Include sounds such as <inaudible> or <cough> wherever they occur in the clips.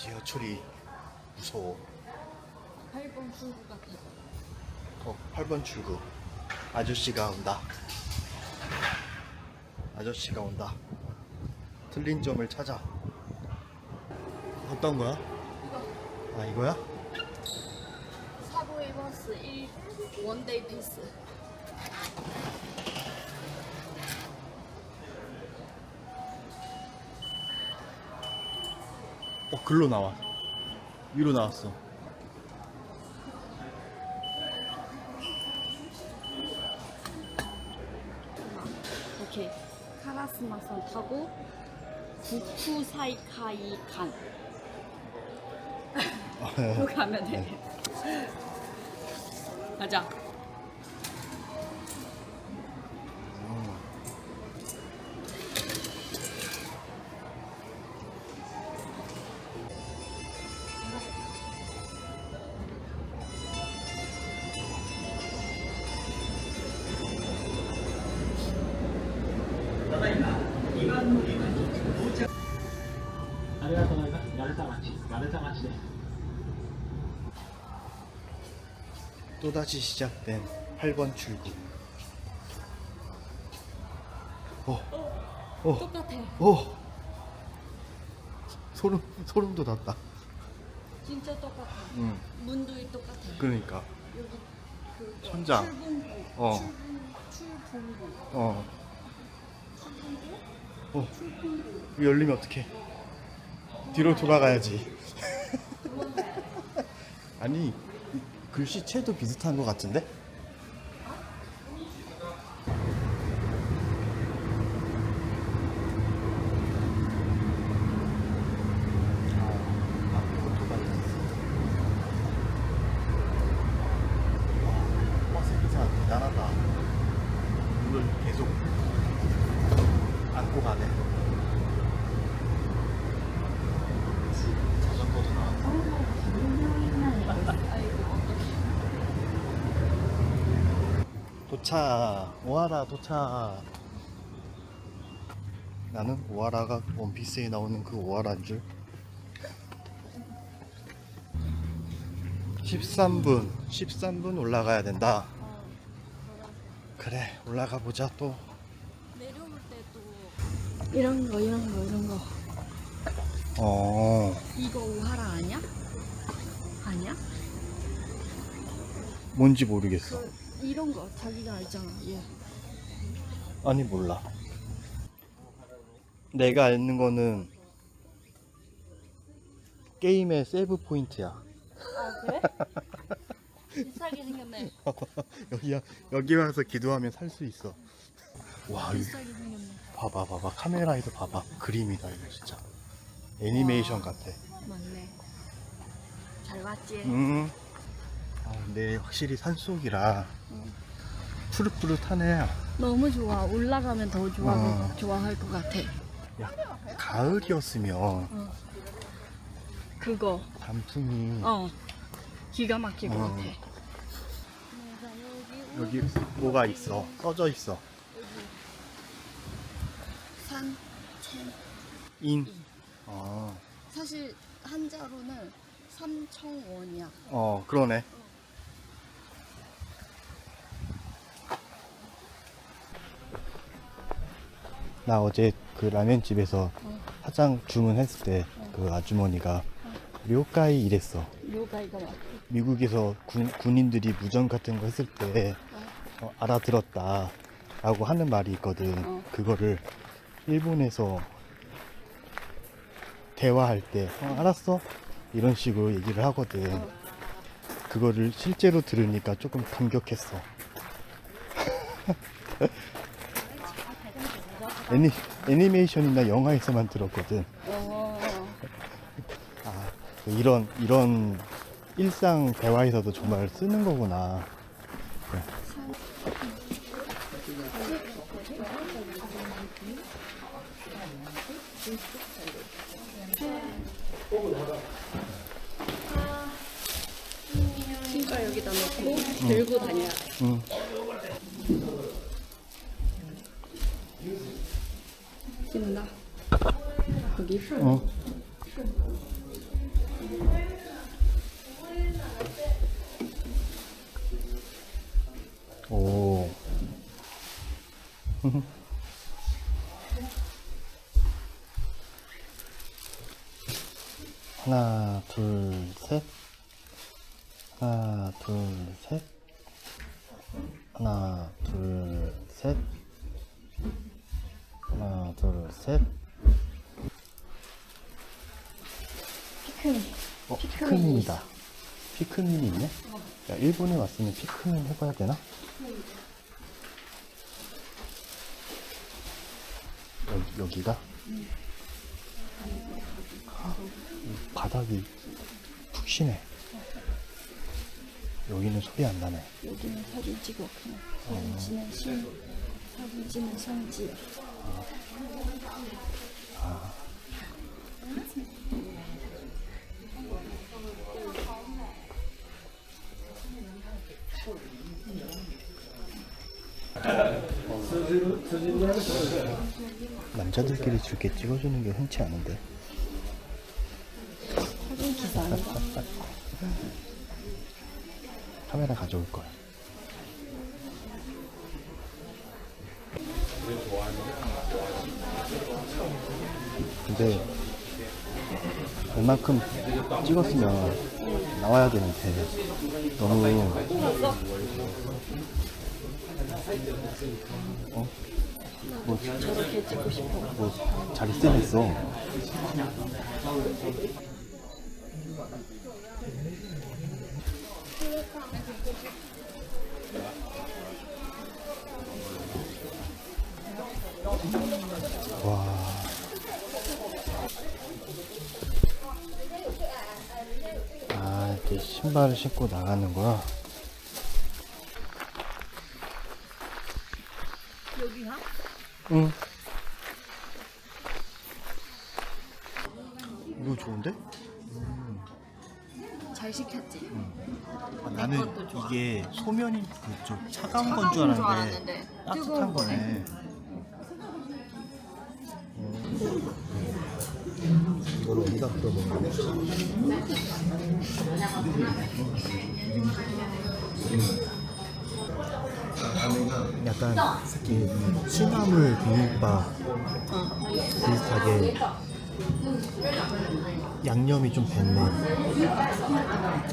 지하철이 무서워. 8번 출구 같아. 어, 8번 출구. 아저씨가 온다. 아저씨가 온다. 틀린 점을 찾아. 어떤 거야? 아, 이거야? 사보이 버스 1 원데이 패스. 어, 글로 나와. 위로 나왔어. 오케이. 카라스마선 타고 구쿠사이카이 간. <laughs> 그 가면 돼. 가자. 또다시 시작된 8번 출구. 어, 어, 똑같아. 어. 소름, 소름 돋았다. 진짜 똑같아. 응, 문도 똑같아. 그러니까. 여기 그 천장. 출분부. 어. 출분, 출분부. 어, 출분부? 어. 이거 열리면 어떡해? 뒤로 돌아가야지. 아니, 이 글씨체도 비슷한 것 같은데? 아, 앞으로 돌아갔어. 와, 버스 기사 대단하다. 이걸 계속 안고 가네. 자전거도 나왔다. 도착. 오하라 도착. 나는 오하라가 원피스에 나오는 그 오하라인 줄. 13분, 13분 올라가야 된다. 그래, 올라가 보자 또. 내려올 때도 이런 거 이런 거 이런 거 어, 이거 우하라 아니야? 아니야? 뭔지 모르겠어. 그 이런 거 자기가 알잖아 얘 아니 몰라. 내가 아는 거는 게임의 세이브 포인트야. 아 그래? 비싸게 생겼네 <laughs> 여기야 여기 와서 기도하면 살 수 있어. 와 이거 비싸게 생겼네 봐봐 봐봐 카메라에도 봐봐 그림이다 이거 진짜 애니메이션 와. 같아. 맞네 잘 봤지? 음. 아, 근데 확실히 산속이라 응. 푸릇푸릇하네. 너무 좋아 올라가면 더 좋아 어. 좋아할 것 같아 야 가을이었으면 그거 단풍이 어 기가 막힐 것 어. 같아 여기 뭐가 있어 써져 있어. 산, 천 인. 어, 사실 한자로는 삼청원이야 어 그러네. 나 어제 그 라면 집에서 어. 화장 주문했을 때 그 아주머니가 료까이 이랬어. 요가이가 막 미국에서 군, 군인들이 무전 같은 거 했을 때 어, 알아들었다 라고 하는 말이 있거든. 어. 그거를 일본에서 대화할 때 어, 알았어 이런 식으로 얘기를 하거든. 어. 그거를 실제로 들으니까 조금 감격했어. <laughs> 애니, 애니메이션이나 영화에서만 들었거든. 어, 아, 이런, 이런 일상 대화에서도 정말 쓰는 거구나. 신발 여기다 놓고 들고 다녀야 돼. 응. 어. 오. <laughs> 하나, 둘, 셋. 하나, 둘, 셋. 하나, 둘, 셋. 하나, 둘, 셋. 피크닉. 어, 피크민이다. 피크민이 있네? 야, 일본에 왔으면 피크민 해봐야 되나? 여기, 여기가? 이 바닥이 푹신해. 여기는 소리 안 나네. 여기는 사진 찍어 사진 찍는 신 사진 찍는 성지. 남자들끼리 저렇게 찍어주는 게 흔치 않은데. 사진 <laughs> 기사? 카메라 가져올 걸. 근데 웬만큼 찍었으면 나와야 되는데 너무 어? 뭐, 저렇게 찍고 싶어. 뭐세 있어. 와. 아, 이렇게 신발을 신고 나가는 거야. 응. 이거 좋은데? 잘 시켰지. 아, 나는 것도 좋아. 이게 소면이 그좀 차가운 건 줄 차가운 줄 알았는데 알았는데 따뜻한 뜨거운 거네. 이걸 어디다 풀어먹는 거야? 약간 이 취나물 비빔밥 비슷하게 양념이 좀 뱄네.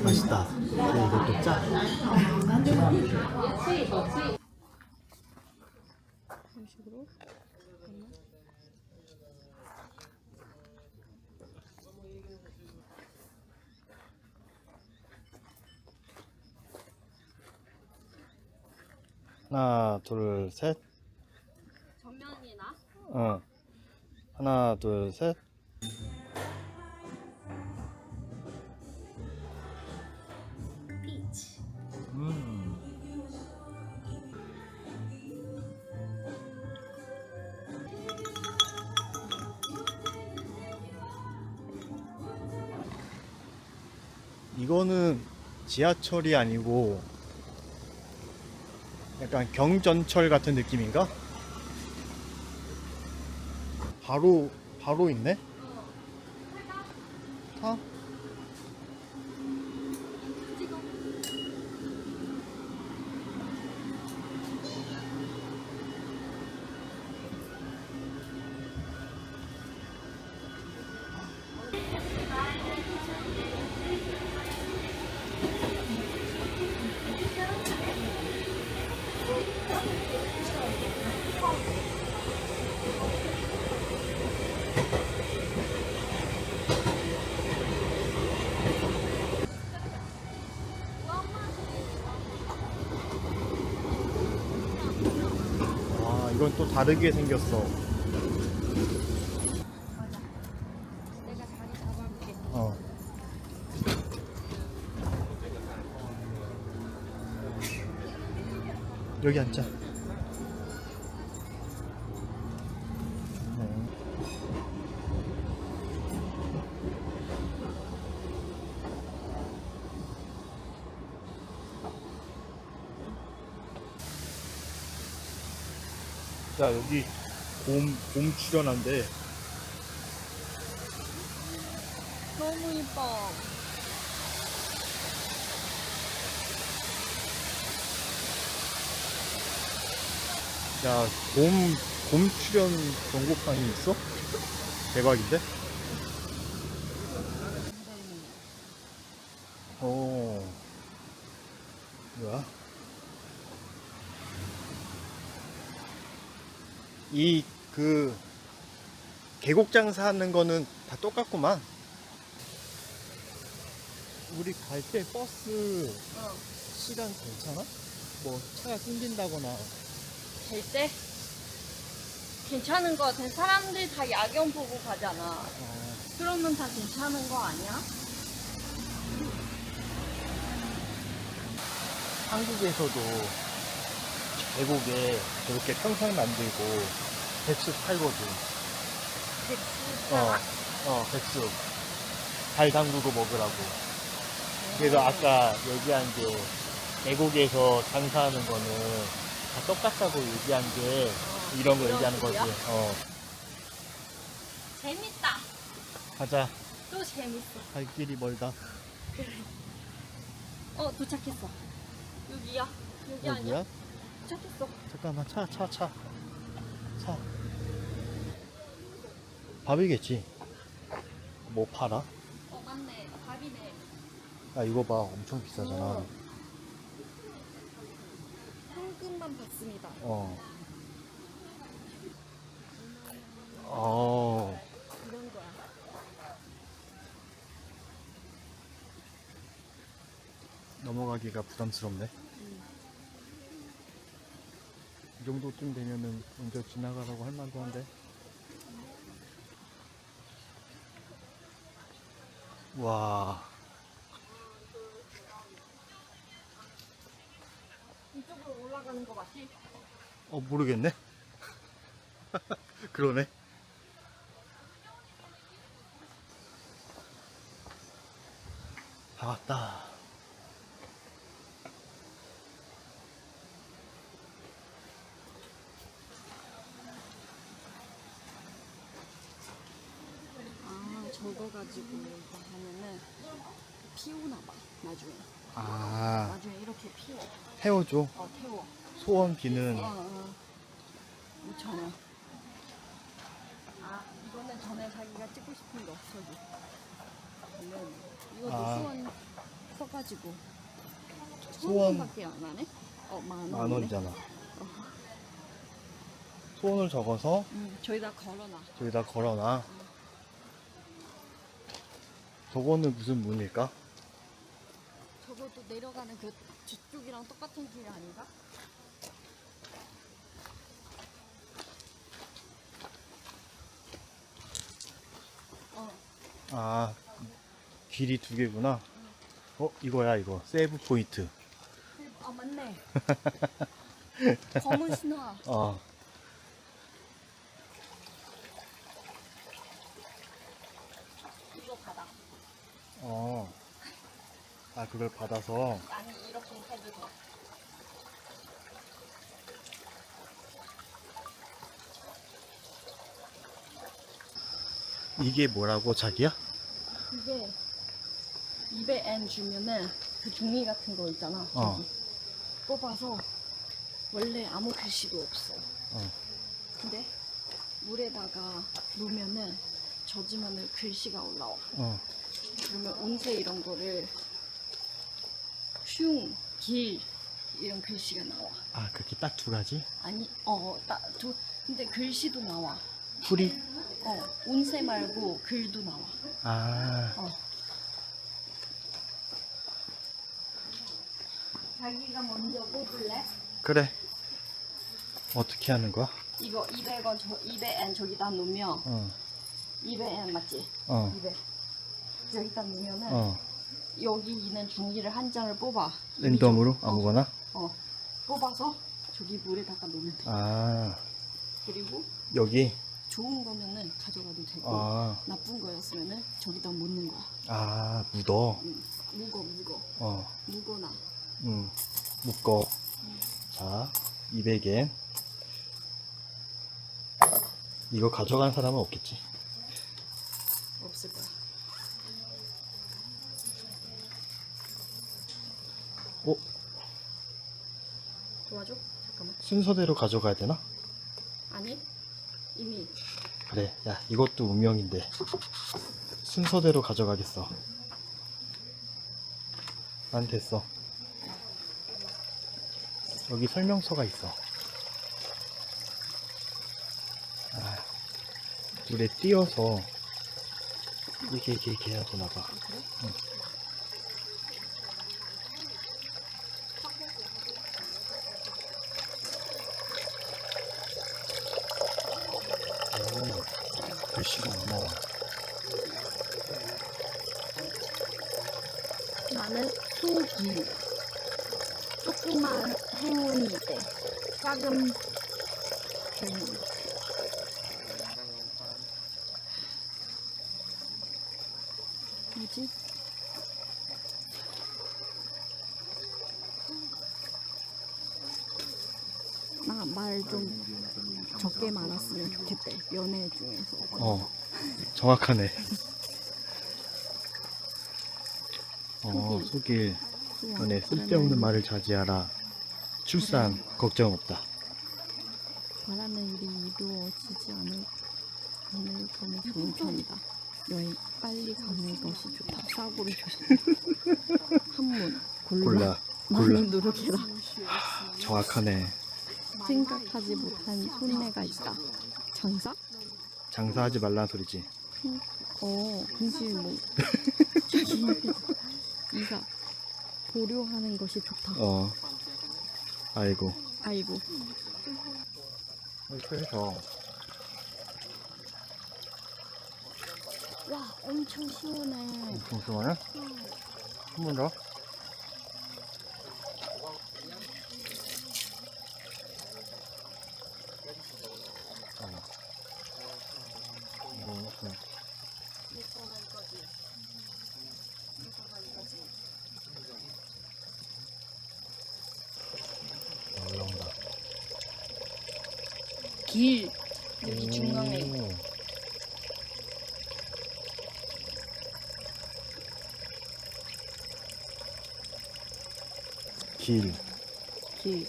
맛있다. 근데 이것도 짜. 이런 식으로. 하나, 둘, 셋. 정면이 나 어. 하나, 둘, 셋. 비치. 음. 이거는 지하철이 아니고 약간 경전철 같은 느낌인가? 바로 바로 있네? 또 다르게 생겼어. 어. 여기 앉자. 자 여기 곰, 곰 출연한데 너무 이뻐. 야, 곰, 곰 출연 경고판이 있어? 대박인데? 오. 뭐야? 이, 그, 계곡 장사하는 거는 다 똑같구만. 우리 갈 때 버스 어. 시간 괜찮아? 뭐 차가 끊긴다거나 될 때? 괜찮은 거 같아. 사람들 다 야경 보고 가잖아. 어, 그러면 다 괜찮은 거 아니야? 한국에서도 계곡에 저렇게 평상 만들고 백숙 팔거든. 백수 어, 어, 백숙. 발 담그고 먹으라고. 그래서 아까 얘기한 게 계곡에서 장사하는 거는 다 똑같다고 얘기한 게 이런 거 얘기하는 거지. 어, 재밌다. 가자. 또 재밌어. 갈 길이 멀다. 어, 도착했어. 여기야. 여기 아니야? 여기야? 도착했어. 잠깐만, 차, 차, 차. 차. 밥이겠지. 뭐 팔아? 어, 맞네. 밥이네. 야, 이거 봐. 엄청 비싸잖아. 어. 현금만 받습니다. 어. 어. 이런 거야. 넘어가기가 부담스럽네. 이 정도쯤 되면은 먼저 지나가라고 할 만도 한데. 와. 이쪽으로 올라가는 거 맞지? 어, 모르겠네. <laughs> 그러네. 다 왔다. 아, 저거 가지고 이거 하면은 피우나 봐. 나중에. 아, 나중에 이렇게 피워. 태워줘. 어, 태워. 소원 비는. 어, 어. 5천 원. 아, 이거는 전에 자기가 찍고 싶은 거 저기. 그러면 이것도 아. 수원 써가지고. 소원. 소원밖에 안 하네? 어, 만 원. 원이잖아. 소원을 적어서 음, 저기다 걸어놔. 저기다 걸어놔. 저거는 무슨 문일까? 저것도 내려가는 그 저쪽이랑 똑같은 길 아닌가? 어, 아, 길이 두 개구나. 어, 이거야, 이거. 세이브 포인트. 아 맞네. <laughs> 검은 신화. 어. 이거 받아. 어. 아, 그걸 받아서. 아니 이렇게 해도 돼. 이게 뭐라고, 자기야? 이게 입에 N 주면은 그 종이 같은 거 있잖아. 어. 저기. 뽑아서 원래 아무 글씨도 없어. 어. 근데 물에다가 놓으면은 젖으면은 글씨가 올라와. 어. 그러면 운세 이런 거를 흉, 길 이런 글씨가 나와. 아, 그렇게 딱 두 가지? 아니, 어, 나, 도, 근데 글씨도 나와. 풀이? 어, 운세 말고 글도 나와. 아, 어. 자기가 먼저 뽑을래? 그래. 어떻게 하는 거야? 이거 200원 저 200엔 저기다 놓으면 어, 200엔 맞지? 어, 200. 여기다 놓으면은 어. 여기 있는 종이를 한 장을 뽑아. 랜덤으로? 어, 아무거나? 어. 뽑아서 저기 물에다가 놓으면 돼. 아, 그리고 여기? 좋은 거면은 가져가도 되고 아, 나쁜 거였으면은 저기다 묻는 거야. 아, 묻어. 응. 묵어 묵어 어, 묵어놔. 음, 묶어. 자, 200엔. 이거 가져간 사람은 없겠지. 없을 거야. 도와줘? 잠깐만. 순서대로 가져가야 되나? 아니 이미 그래, 야, 이것도 운명인데. 순서대로 가져가겠어. 난 됐어. 여기 설명서가 있어. 아, 물에 띄어서 이게 이게 이게 해야 되나 봐. 응. 오, 글씨가 많아. 나는 소기. 조그만 행운이 돼. 작은 행운. 뭐지? 나 말 좀 적게 많았으면 좋겠대. 연애 중에서. 어, 정확하네. 어, 속일. 연애 쓸데없는 말을 자제하라. 출산 걱정 없다. 바라는 일이 이루어지지 않을, 않을 거면 좋은 편이다. 여행 빨리 가는 것이 좋다. 사고를 조심. 한문 골라. 골라, 많이 골라. 노력해라. 정확하네. 생각하지 못한 손해가 있다. 장사? 장사하지 말라는 소리지. 어, 근실 뭐. <laughs> 이사 보류하는 것이 좋다. 어. 아이고. 아이고. 이렇게 해서 와, 엄청 시원해. 잠시만요. 한번 더. 올라온다. 길. 여기 중앙에. 오. 길, 길.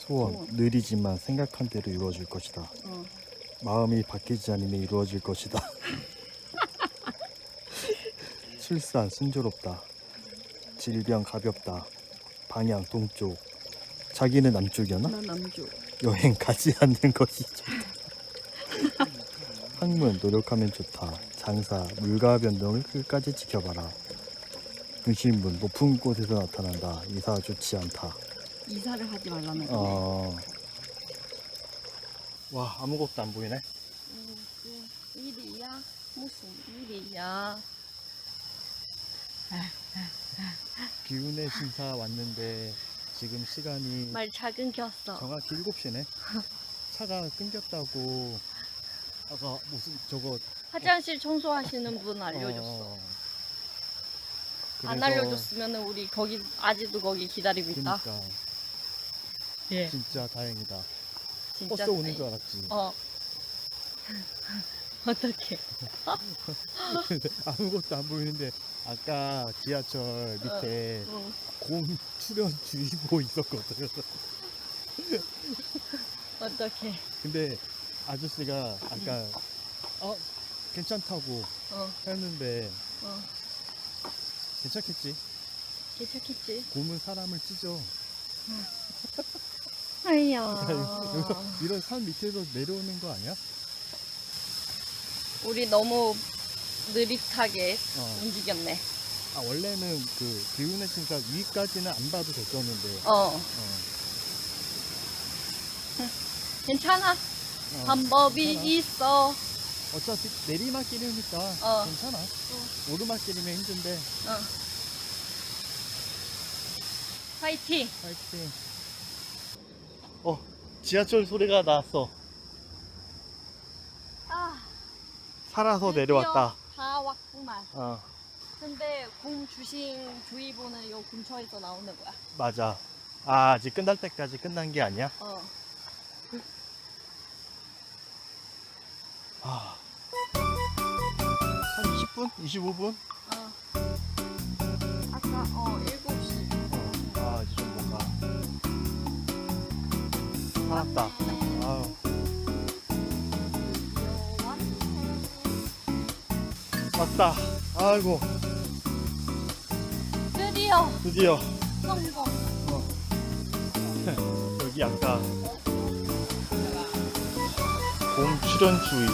소원, 소원. 느리지만 생각한 대로 이루어질 것이다. 어. 마음이 바뀌지 않으면 이루어질 것이다. <laughs> 출산 순조롭다. 질병 가볍다. 방향 동쪽. 자기는 남쪽이었나? 나 남주. 여행 가지 않는 것이 좋다. <laughs> 학문 노력하면 좋다. 장사 물가 변동을 끝까지 지켜봐라. 중심문 높은 곳에서 나타난다. 이사 좋지 않다. 이사를 하지 말라는 거. 어. 와 아무것도 안 보이네. 무슨 일이야? 무슨 일이야? 비운의 신사 왔는데 지금 시간이 말 작은 겼어. 정확히 7시네. 차가 끊겼다고 아까 무슨 저거 화장실 청소하시는 분 알려줬어. 어. 안 그래서 알려줬으면 우리 거기 아직도 거기 기다리고 있다. 그러니까 예. 진짜 다행이다. 진짜. 버스 오는. 줄 알았지. 어. <laughs> 어떻게? <laughs> 아무것도 안 보이는데 아까 지하철 밑에 응. 곰 출현 주의보 있었거든. <laughs> 어떻게? 근데 아저씨가 아까 어 괜찮다고 어. 했는데 어. 괜찮겠지. 괜찮겠지? 곰은 사람을 찢어. 아이야. <laughs> 이런 산 밑에서 내려오는 거 아니야? 우리 너무 느릿하게 어. 움직였네. 아 원래는 그 비운의 신사 위까지는 안 봐도 됐었는데. 어. 어. <laughs> 괜찮아. 어. 방법이. 있어. 어차피 내리막길이니까 어. 괜찮아. 오르막길이면 힘든데 어. 파이팅. 파이팅. 어 지하철 소리가 났어. 아. 살아서 드디어 내려왔다. 다 왔구만. 어 근데 곰 주신 주의보는 요 근처에서 나오는 거야. 맞아. 아 아직 끝날 때까지 끝난 게 아니야? 어. 아. 20분? 25분? 어. 아까 어 7시. 아 이제 좀 뭔가 살았다 아유 여원. 왔다 아이고 드디어 드디어 성공. 어. <laughs> 여기 아까 어? 봄 출연 주의.